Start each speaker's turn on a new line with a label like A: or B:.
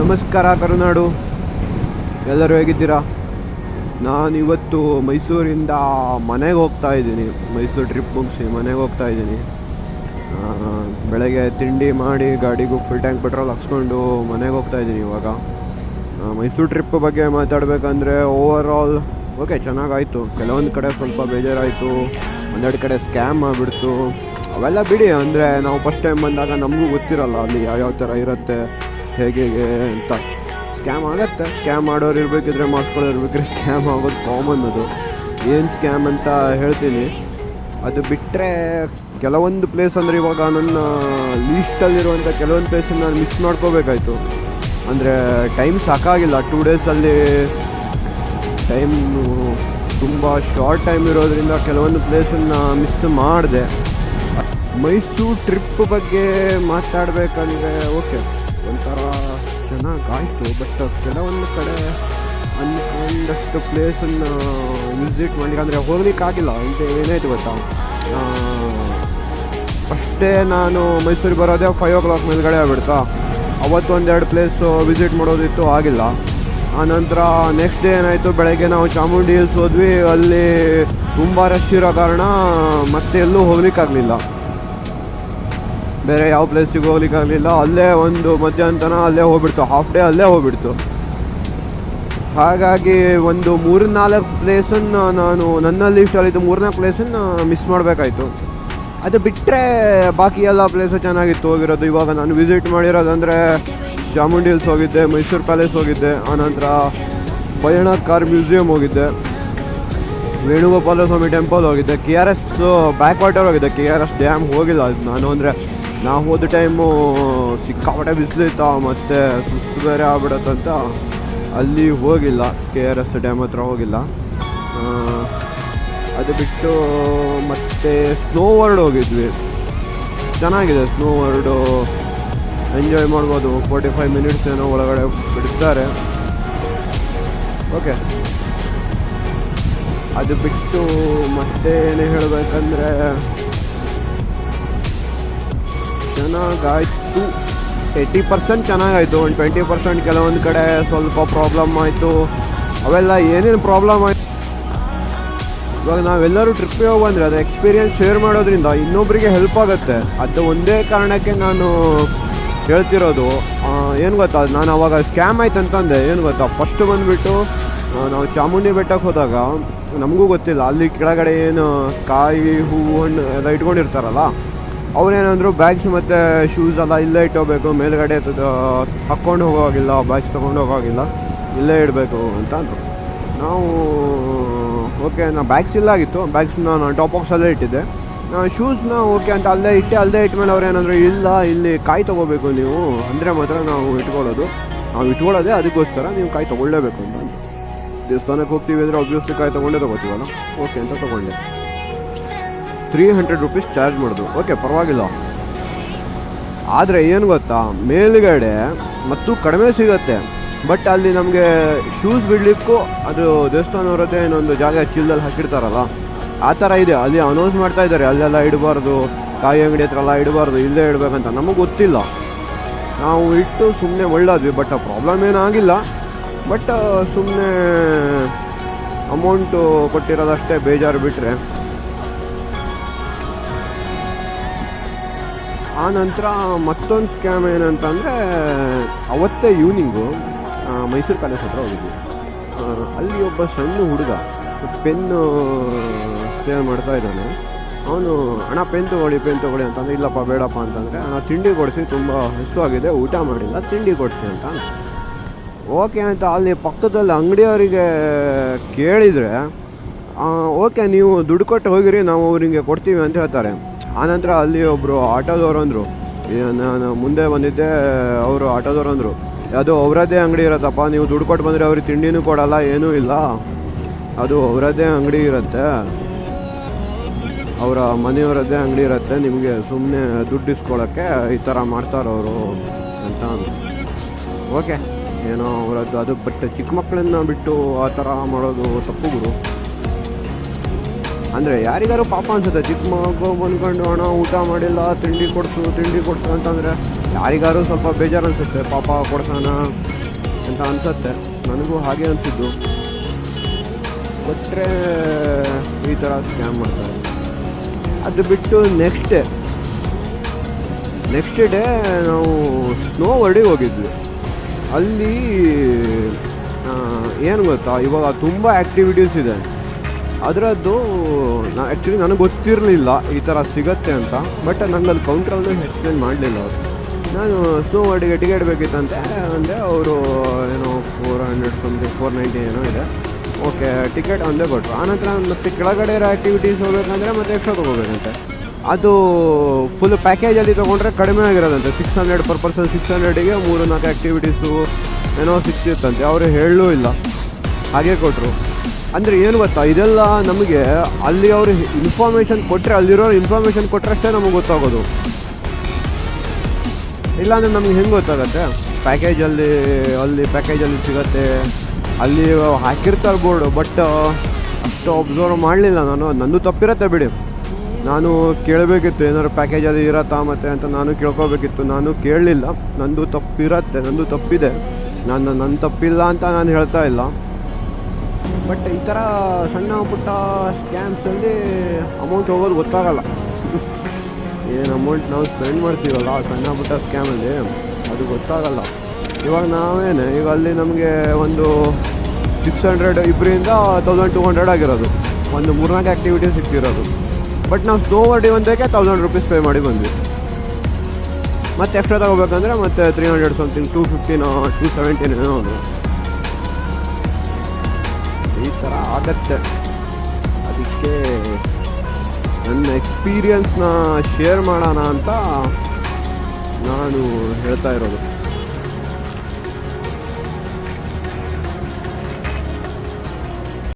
A: ನಮಸ್ಕಾರ ಕರುನಾಡು. ಎಲ್ಲರೂ ಹೇಗಿದ್ದೀರಾ? ನಾನು ಇವತ್ತು ಮೈಸೂರಿಂದ ಮನೆಗೆ ಹೋಗ್ತಾ ಇದ್ದೀನಿ. ಮೈಸೂರು ಟ್ರಿಪ್ ಮುಗಿಸಿ ಮನೆಗೆ ಹೋಗ್ತಾ ಇದ್ದೀನಿ. ಬೆಳಗ್ಗೆ ತಿಂಡಿ ಮಾಡಿ ಗಾಡಿಗೂ ಫುಲ್ ಟ್ಯಾಂಕ್ ಪೆಟ್ರೋಲ್ ಹಾಕ್ಸ್ಕೊಂಡು ಮನೆಗೆ ಹೋಗ್ತಾ ಇದ್ದೀನಿ ಇವಾಗ. ಮೈಸೂರು ಟ್ರಿಪ್ ಬಗ್ಗೆ ಮಾತಾಡಬೇಕಂದ್ರೆ ಓವರ್ ಆಲ್ ಓಕೆ ಚೆನ್ನಾಗಾಯಿತು. ಕೆಲವೊಂದು ಕಡೆ ಸ್ವಲ್ಪ ಬೇಜಾರಾಯಿತು. ಒಂದೆರಡು ಕಡೆ ಸ್ಕ್ಯಾಮ್ ಆಗಿಬಿಡ್ತು. ಅವೆಲ್ಲ ಬಿಡಿ, ಅಂದರೆ ನಾವು ಫಸ್ಟ್ ಟೈಮ್ ಬಂದಾಗ ನಮಗೂ ಗೊತ್ತಿರಲ್ಲ ಅಲ್ಲಿ ಯಾವ್ಯಾವ ಥರ ಇರುತ್ತೆ. ಹೇಗೆ ಹೇಗೆ ಅಂತ. ಸ್ಕ್ಯಾಮ್ ಆಗತ್ತೆ. ಸ್ಕ್ಯಾಮ್ ಮಾಡೋರು ಇರಬೇಕಿದ್ರೆ ಮಾಡ್ಕೊಳ್ಳೋರು ಇರ್ಬೇಕಿದ್ರೆ ಸ್ಕ್ಯಾಮ್ ಆಗೋದು ಕಾಮನ್ ಅದು. ಏನು ಸ್ಕ್ಯಾಮ್ ಅಂತ ಹೇಳ್ತೀನಿ. ಅದು ಬಿಟ್ಟರೆ ಕೆಲವೊಂದು ಪ್ಲೇಸ್ ಅಂದರೆ ಇವಾಗ ನನ್ನ ಲೀಸ್ಟಲ್ಲಿರುವಂಥ ಕೆಲವೊಂದು ಪ್ಲೇಸನ್ನು ನಾನು ಮಿಸ್ ಮಾಡ್ಕೋಬೇಕಾಯ್ತು. ಅಂದರೆ ಟೈಮ್ ಸಾಕಾಗಿಲ್ಲ. ಟೂ ಡೇಸಲ್ಲಿ ಟೈಮ್ ತುಂಬ ಶಾರ್ಟ್ ಟೈಮ್ ಇರೋದರಿಂದ ಕೆಲವೊಂದು ಪ್ಲೇಸನ್ನು ಮಿಸ್ ಮಾಡಿದೆ. ಮೈಸೂರು ಟ್ರಿಪ್ ಬಗ್ಗೆ ಮಾತಾಡಬೇಕಂದ್ರೆ ಓಕೆ ಒಂಥರ ಚೆನ್ನಾಗಾಯಿತು ಬಟ್ ಕೆಲವೊಂದು ಕಡೆ ಒಂದಷ್ಟು ಪ್ಲೇಸನ್ನು ವಿಸಿಟ್ ಮಾಡಲಿಕ್ಕೆ ಅಂದರೆ ಹೋಗ್ಲಿಕ್ಕಾಗಿಲ್ಲ ಅಂತ ಏನಾಯಿತು ಗೊತ್ತಾ? ಫಸ್ಟೇ ನಾನು ಮೈಸೂರಿಗೆ ಬರೋದೇ ಫೈವ್ ಓ ಕ್ಲಾಕ್ ಮೇಲ್ಗಡೆ ಆಗ್ಬಿಡ್ತಾ. ಅವತ್ತು ಒಂದೆರಡು ಪ್ಲೇಸು ವಿಸಿಟ್ ಮಾಡೋದಿತ್ತು, ಆಗಿಲ್ಲ. ಆನಂತರ ನೆಕ್ಸ್ಟ್ ಡೇ ಏನಾಯಿತು, ಬೆಳಗ್ಗೆ ನಾವು ಚಾಮುಂಡಿ ಹಿಲ್ಸ್ ಹೋದ್ವಿ, ಅಲ್ಲಿ ತುಂಬ ರಶ್ ಇರೋ ಕಾರಣ ಮತ್ತೆ ಎಲ್ಲೂ ಹೋಗ್ಲಿಕ್ಕಾಗಲಿಲ್ಲ ಬೇರೆ ಯಾವ ಪ್ಲೇಸಿಗೆ ಹೋಗ್ಲಿಕ್ಕಾಗಲಿಲ್ಲ ಅಲ್ಲೇ ಒಂದು ಮಧ್ಯಾಹ್ನ ಅಲ್ಲೇ ಹೋಗ್ಬಿಡ್ತು. ಹಾಫ್ ಡೇ ಅಲ್ಲೇ ಹೋಗ್ಬಿಡ್ತು. ಹಾಗಾಗಿ ಒಂದು ಮೂರು ನಾಲ್ಕು ಪ್ಲೇಸನ್ನು ನಾನು ನನ್ನ ಲಿಸ್ಟಲ್ಲಿದ್ದು ಮೂರ್ನಾಲ್ಕು ಪ್ಲೇಸನ್ನು ಮಿಸ್ ಮಾಡಬೇಕಾಯ್ತು. ಅದು ಬಿಟ್ಟರೆ ಬಾಕಿ ಎಲ್ಲ ಪ್ಲೇಸು ಚೆನ್ನಾಗಿತ್ತು ಹೋಗಿರೋದು. ಇವಾಗ ನಾನು ವಿಸಿಟ್ ಮಾಡಿರೋದಂದರೆ ಚಾಮುಂಡಿ ಹಿಲ್ಸ್ ಹೋಗಿದ್ದೆ ಮೈಸೂರು ಪ್ಯಾಲೇಸ್ ಹೋಗಿದ್ದೆ. ಆನಂತರ ಬಯಣ ಕಾರ್ ಮ್ಯೂಸಿಯಂ ಹೋಗಿದ್ದೆ. ವೇಣುಗೋಪಾಲ ಸ್ವಾಮಿ ಟೆಂಪಲ್ ಹೋಗಿದ್ದೆ. K R S back water ಹೋಗಿದ್ದೆ. ಕೆ ಆರ್ ಎಸ್ ಡ್ಯಾಮ್ ಹೋಗಿಲ್ಲ ನಾನು. ಅಂದರೆ ನಾವು ಹೋದ ಟೈಮು ಸಿಕ್ಕಾಪಟ್ಟೆ ಬಿಸಿಲಿತ್ತ, ಮತ್ತು ಸುಸ್ತು ಬೇರೆ ಆಗ್ಬಿಡತ್ತಂತ ಅಲ್ಲಿ ಹೋಗಿಲ್ಲ. ಕೆ ಆರ್ ಎಸ್ ಡ್ಯಾಮ್ ಹತ್ರ ಹೋಗಿಲ್ಲ. ಅದು ಬಿಟ್ಟು ಮತ್ತೆ ಸ್ನೋ ವರ್ಲ್ಡ್ ಹೋಗಿದ್ವಿ. ಚೆನ್ನಾಗಿದೆ ಸ್ನೋ ವರ್ಲ್ಡು. ಎಂಜಾಯ್ ಮಾಡ್ಬೋದು. ಫೋರ್ಟಿ ಫೈವ್ ಮಿನಿಟ್ಸ್ ಏನೋ ಒಳಗಡೆ ಬಿಡ್ತಾರೆ. ಓಕೆ. ಅದು ಬಿಟ್ಟು ಮತ್ತೆ ಏನು ಹೇಳಬೇಕಂದ್ರೆ ಚೆನ್ನಾಗಾಯಿತು. Eighty percent ಚೆನ್ನಾಗಾಯಿತು. ಒಂದು ಟ್ವೆಂಟಿ ಪರ್ಸೆಂಟ್ ಕೆಲವೊಂದು ಕಡೆ ಸ್ವಲ್ಪ ಪ್ರಾಬ್ಲಮ್ ಆಯಿತು. ಅವೆಲ್ಲ ಏನೇನು ಪ್ರಾಬ್ಲಮ್ ಆಯಿತು? ಇವಾಗ ನಾವೆಲ್ಲರೂ ಟ್ರಿಪ್ಪಿಗೆ ಹೋಗ್ಬಂದ್ರೆ ಬಂದರೆ ಅದು ಎಕ್ಸ್ಪೀರಿಯನ್ಸ್ ಶೇರ್ ಮಾಡೋದ್ರಿಂದ ಇನ್ನೊಬ್ಬರಿಗೆ ಹೆಲ್ಪ್ ಆಗುತ್ತೆ. ಅದು ಒಂದೇ ಕಾರಣಕ್ಕೆ ನಾನು ಹೇಳ್ತಿರೋದು. ಏನು ಗೊತ್ತಾ? ನಾನು ಅವಾಗ ಸ್ಕ್ಯಾಮ್ ಆಯ್ತು ಅಂತಂದೆ. ಏನು ಗೊತ್ತಾ? ಫಸ್ಟ್ ಬಂದುಬಿಟ್ಟು ನಾವು ಚಾಮುಂಡಿ ಬೆಟ್ಟಕ್ಕೆ ಹೋದಾಗ, ನಮಗೂ ಗೊತ್ತಿಲ್ಲ. ಅಲ್ಲಿ ಕೆಳಗಡೆ ಏನು ಕಾಯಿ, ಹೂವು, ಹಣ್ಣು ಎಲ್ಲ ಇಟ್ಕೊಂಡಿರ್ತಾರಲ್ಲ? ಅವ್ರೇನಂದ್ರು ಬ್ಯಾಗ್ಸ್ ಮತ್ತು ಶೂಸ್ ಎಲ್ಲ ಇಲ್ಲೇ ಇಟ್ಟೋಗ್ಬೇಕು, ಮೇಲ್ಗಡೆ ಹಾಕ್ಕೊಂಡು ಹೋಗೋಗಿಲ್ಲ ಬ್ಯಾಗ್ಸ್ ತೊಗೊಂಡು ಹೋಗೋಗಿಲ್ಲ ಇಲ್ಲೇ ಇಡಬೇಕು ಅಂತ ಅಂದರು. ನಾವು ಓಕೆ ನಾ ಬ್ಯಾಗ್ಸ್ ಇಲ್ಲ ಆಗಿತ್ತು. ಬ್ಯಾಗ್ಸ್ನ ನಾನು ಟಾಪ್ ಬಾಕ್ಸಲ್ಲೇ ಇಟ್ಟಿದ್ದೆ. ಶೂಸ್ನ ಓಕೆ ಅಂತ ಅಲ್ಲೇ ಇಟ್ಟೆ, ಅಲ್ಲೇ ಇಟ್ಮೇಲೆ ಅವ್ರು ಇಲ್ಲ, ಇಲ್ಲಿ ಕಾಯಿ ತೊಗೋಬೇಕು ನೀವು. ಅಂದರೆ ಮಾತ್ರ ನಾವು ಇಟ್ಕೊಳ್ಳೋದು. ನಾವು ಇಟ್ಕೊಳ್ಳೋದೇ ಅದಕ್ಕೋಸ್ಕರ ನೀವು ಕಾಯಿ ತೊಗೊಳ್ಳೇಬೇಕು ಅಂತ. ದೇವಸ್ಥಾನಕ್ಕೆ ಹೋಗ್ತೀವಿ ಅಂದರೆ ಒಬ್ವಿಯಸ್ಲಿ ಕಾಯಿ ತೊಗೊಂಡೇ ತೊಗೋತೀವಲ್ಲ? ಓಕೆ ಅಂತ ತೊಗೊಂಡೆ. ತ್ರೀ ಹಂಡ್ರೆಡ್ ರುಪೀಸ್ ಚಾರ್ಜ್ ಮಾಡೋದು. ಓಕೆ ಪರವಾಗಿಲ್ಲ. ಆದರೆ ಏನು ಗೊತ್ತಾ? ಮೇಲುಗಡೆ ಮತ್ತು ಕಡಿಮೆ ಸಿಗುತ್ತೆ. ಬಟ್ ಅಲ್ಲಿ ನಮಗೆ ಶೂಸ್ ಬಿಡಲಿಕ್ಕೂ ಅದು ದೇವಸ್ಥಾನವರದ್ದೇ ಇನ್ನೊಂದು ಜಾಗ ಚೀಲದಲ್ಲಿ ಹಾಕಿರ್ತಾರಲ್ಲ, ಆ ಥರ ಇದೆ. ಅಲ್ಲಿ ಅನೌನ್ಸ್ ಮಾಡ್ತಾ ಇದ್ದಾರೆ. ಅಲ್ಲೆಲ್ಲ ಇಡಬಾರ್ದು. ಕಾಯಿ ಅಂಗಡಿ ಹತ್ರ ಎಲ್ಲ ಇಡಬಾರ್ದು. ಇಲ್ಲೇ ಇಡಬೇಕಂತ. ನಮಗೆ ಗೊತ್ತಿಲ್ಲ. ನಾವು ಇಟ್ಟು ಸುಮ್ಮನೆ ಒಳ್ಳಾದ್ವಿ. ಬಟ್ ಪ್ರಾಬ್ಲಮ್ ಏನಾಗಿಲ್ಲ ಬಟ್ ಸುಮ್ಮನೆ ಅಮೌಂಟು ಕೊಟ್ಟಿರೋದಷ್ಟೇ ಬೇಜಾರು ಬಿಟ್ಟರೆ ಆ ನಂತರ ಮತ್ತೊಂದು ಸ್ಕ್ಯಾಮ್ ಏನಂತಂದರೆ, ಅವತ್ತೇ ಈವ್ನಿಂಗು ಮೈಸೂರು ಕಾಲೇಜ್ ಹತ್ರ ಹೋಗಿದ್ವಿ. ಅಲ್ಲಿ ಒಬ್ಬ ಸಣ್ಣ ಹುಡುಗ, ಪೆನ್ನು ಸೇವ್ ಮಾಡ್ತಾ ಇದ್ದಾನೆ. ಅವನು, ಅಣ್ಣ, ಪೆನ್ ತೊಗೊಳ್ಳಿ ಪೆನ್ ತೊಗೊಳ್ಳಿ ಅಂತಂದರೆ, ಇಲ್ಲಪ್ಪ, ಬೇಡಪ್ಪ ಅಂತಂದರೆ ಹಣ ತಿಂಡಿ ಕೊಡಿಸಿ, ತುಂಬ ಆಗಿದೆ, ಊಟ ಮಾಡಿಲ್ಲ, ತಿಂಡಿ ಕೊಡಿಸಿ ಅಂತ ಓಕೆ ಅಂತ ಅಲ್ಲಿ ಪಕ್ಕದಲ್ಲಿ ಅಂಗಡಿಯವರಿಗೆ ಕೇಳಿದರೆ ಓಕೆ, ನೀವು ದುಡ್ಡು ಕೊಟ್ಟು ಹೋಗಿರಿ, ನಾವು ಅವರಿಗೆ ಕೊಡ್ತೀವಿ ಅಂತ ಹೇಳ್ತಾರೆ. ಆನಂತರ ಅಲ್ಲಿ ಒಬ್ಬರು ಆಟೋದವ್ರು ಅಂದರು. ನಾನು ಮುಂದೆ ಬಂದಿದ್ದೆ, ಅವರು ಆಟೋದವ್ರು ಅಂದರು. ಅದು ಅವರದ್ದೇ ಅಂಗಡಿ ಇರತ್ತಪ್ಪ, ನೀವು ದುಡ್ಡು ಕೊಟ್ಟು ಬಂದರೆ ಅವ್ರಿಗೆ ತಿಂಡಿನೂ ಕೊಡಲ್ಲ, ಏನೂ ಇಲ್ಲ. ಅದು ಅವರದ್ದೇ ಅಂಗಡಿ ಇರುತ್ತೆ. ಅವರ ಮನೆಯವರದ್ದೇ ಅಂಗಡಿ ಇರುತ್ತೆ, ನಿಮಗೆ ಸುಮ್ಮನೆ ದುಡ್ಡು ಇಸ್ಕೊಳ್ಳೋಕ್ಕೆ ಈ ಥರ ಮಾಡ್ತಾರವರು ಅಂತ. ಓಕೆ, ಏನೋ ಅವರದ್ದು ಅದು ಬಟ್ ಚಿಕ್ಕ ಮಕ್ಕಳನ್ನ ಬಿಟ್ಟು ಆ ಥರ ಮಾಡೋದು ತಪ್ಪು ಗುರು. ಅಂದರೆ ಯಾರಿಗಾರು ಪಾಪ ಅನ್ಸುತ್ತೆ, ಚಿಕ್ಕ ಮಗು ಬಂದ್ಕೊಂಡು ಹಣ, ಊಟ ಮಾಡಿಲ್ಲ, ತಿಂಡಿ ಕೊಡ್ಸು ತಿಂಡಿ ಕೊಡ್ಸು ಅಂತಂದರೆ ಯಾರಿಗಾರು ಸ್ವಲ್ಪ ಬೇಜಾರು ಅನಿಸುತ್ತೆ, ಪಾಪ ಕೊಡ್ಸೋಣ ಅಂತ ಅನಿಸುತ್ತೆ. ನನಗೂ ಹಾಗೆ ಅನಿಸಿದ್ದು. ಕೊಟ್ಟರೆ ಈ ಥರ ಸ್ಕ್ಯಾಮ್ ಮಾಡ್ತಾರೆ. ಅದು ಬಿಟ್ಟು ನೆಕ್ಸ್ಟ್ ಡೇ ನೆಕ್ಸ್ಟ್ ಡೇ ನಾವು ಸ್ನೋ ವರ್ಡಿಗೆ ಹೋಗಿದ್ವಿ. ಅಲ್ಲಿ ಏನು ಗೊತ್ತಾ, ಇವಾಗ ತುಂಬ ಆ್ಯಕ್ಟಿವಿಟೀಸ್ ಇದೆ. ಅದರದ್ದು, ನಾ ಆ್ಯಕ್ಚುಲಿ ನನಗೆ ಗೊತ್ತಿರಲಿಲ್ಲ ಈ ಥರ ಸಿಗತ್ತೆ ಅಂತ ಬಟ್ ನಂಗೆ ಅಲ್ಲಿ ಕೌಂಟ್ರಲ್ಲೂ ಎಕ್ಸ್ಪ್ಲೇನ್ ಮಾಡಲಿಲ್ಲ ಅವರು. ನಾನು ಸ್ನೋ ಟಿಕೆಟ್ ಬೇಕಿತ್ತಂತೆ, ಅಂದರೆ ಅವರು, ಏನೋ four hundred something four ninety ಏನೋ ಇದೆ. ಓಕೆ ಟಿಕೆಟ್ ಒಂದೇ ಕೊಟ್ಟರು ಆನಂತರ ಮತ್ತೆ ಕೆಳಗಡೆ ಇರೋ ಆ್ಯಕ್ಟಿವಿಟೀಸ್ ಹೋಗಬೇಕಂದ್ರೆ ಮತ್ತೆ ಎಕ್ಸ್ಟ್ರಾ ತೊಗೋಬೇಕಂತೆ. ಅದು ಫುಲ್ ಪ್ಯಾಕೇಜಲ್ಲಿ ತೊಗೊಂಡ್ರೆ ಕಡಿಮೆ ಆಗಿರೋದಂತೆ. Six hundred per person six ಹಂಡ್ರೆಡಿಗೆ ಮೂರು ನಾಲ್ಕು ಆ್ಯಕ್ಟಿವಿಟೀಸು ಏನೋ ಸಿಕ್ತಿತ್ತಂತೆ. ಅವರು ಹೇಳಲೂ ಇಲ್ಲ. ಹಾಗೆ ಕೊಟ್ಟರು ಅಂದರೆ ಏನು ಗೊತ್ತಾ? ಇದೆಲ್ಲ ನಮಗೆ ಅಲ್ಲಿ ಅವರು ಇನ್ಫಾರ್ಮೇಷನ್ ಕೊಟ್ಟರೆ ಅಲ್ಲಿರೋ ಇನ್ಫಾರ್ಮೇಷನ್ ಕೊಟ್ಟರಷ್ಟೇ ನಮಗೆ ಗೊತ್ತಾಗೋದು. ಇಲ್ಲಾಂದರೆ ನಮ್ಗೆ ಹೆಂಗೆ ಗೊತ್ತಾಗತ್ತೆ? ಪ್ಯಾಕೇಜಲ್ಲಿ ಅಲ್ಲಿ ಪ್ಯಾಕೇಜಲ್ಲಿ ಸಿಗತ್ತೆ. ಅಲ್ಲಿ ಹಾಕಿರ್ತಾರೆ ಬೋರ್ಡು ಬಟ್ ಅಷ್ಟು ಅಬ್ಸರ್ವ್ ಮಾಡಲಿಲ್ಲ ನಾನು. ನಂದು ತಪ್ಪಿರತ್ತೆ ಬಿಡಿ. ನಾನು ಕೇಳಬೇಕಿತ್ತು, ಏನಾದ್ರು ಪ್ಯಾಕೇಜಲ್ಲಿ ಇರತ್ತಾ ಮತ್ತೆ ಅಂತ ನಾನು ಕೇಳ್ಕೊಬೇಕಿತ್ತು. ನಾನು ಕೇಳಲಿಲ್ಲ. ನಂದು ತಪ್ಪಿರತ್ತೆ, ನಂದು ತಪ್ಪಿದೆ. ನಾನು ನನ್ನ ತಪ್ಪಿಲ್ಲ ಅಂತ ನಾನು ಹೇಳ್ತಾ ಇಲ್ಲ. ಬಟ್ ಈ ಥರ ಸಣ್ಣ ಪುಟ್ಟ ಸ್ಕ್ಯಾಮ್ಸಲ್ಲಿ ಅಮೌಂಟ್ ಹೋಗೋದು ಗೊತ್ತಾಗಲ್ಲ. ಏನು ಅಮೌಂಟ್ ನಾವು ಸ್ಪೆಂಡ್ ಮಾಡ್ತೀವಲ್ಲ ಸಣ್ಣ ಪುಟ್ಟ ಸ್ಕ್ಯಾಮಲ್ಲಿ ಅದು ಗೊತ್ತಾಗಲ್ಲ. ಇವಾಗ ನಾವೇನೆ, ಈಗ ಅಲ್ಲಿ ನಮಗೆ ಒಂದು ಸಿಕ್ಸ್ ಹಂಡ್ರೆಡ್ ಇಬ್ಬರಿಂದ ತೌಸಂಡ್ ಟು ಹಂಡ್ರೆಡ್ ಆಗಿರೋದು. ಒಂದು ಮೂರ್ನಾಲ್ಕು ಆ್ಯಕ್ಟಿವಿಟೀಸ್ ಸಿಕ್ತಿರೋದು ಬಟ್ ನಾವು ಸ್ನೋ ವರ್ಡಿ ಒಂದಕ್ಕೆ ತೌಸಂಡ್ ರುಪೀಸ್ ಪೇ ಮಾಡಿ ಬಂದ್ವಿ. ಮತ್ತೆ ಎಕ್ಸ್ಟ್ರಾ ತಗೋಬೇಕಂದ್ರೆ ಮತ್ತೆ ತ್ರೀ ಹಂಡ್ರೆಡ್ ಸಮಥಿಂಗ್ ಟೂ ಫಿಫ್ಟಿನೋ ಟೂ ಸೆವೆಂಟಿನೋ ಅದು ಈ ಥರ ಆಗತ್ತೆ. ಅದಕ್ಕೆ ನನ್ನ ಎಕ್ಸ್ಪೀರಿಯನ್ಸ್ನ ಶೇರ್ ಮಾಡೋಣ ಅಂತ ನಾನು ಹೇಳ್ತಾ ಇರೋದು.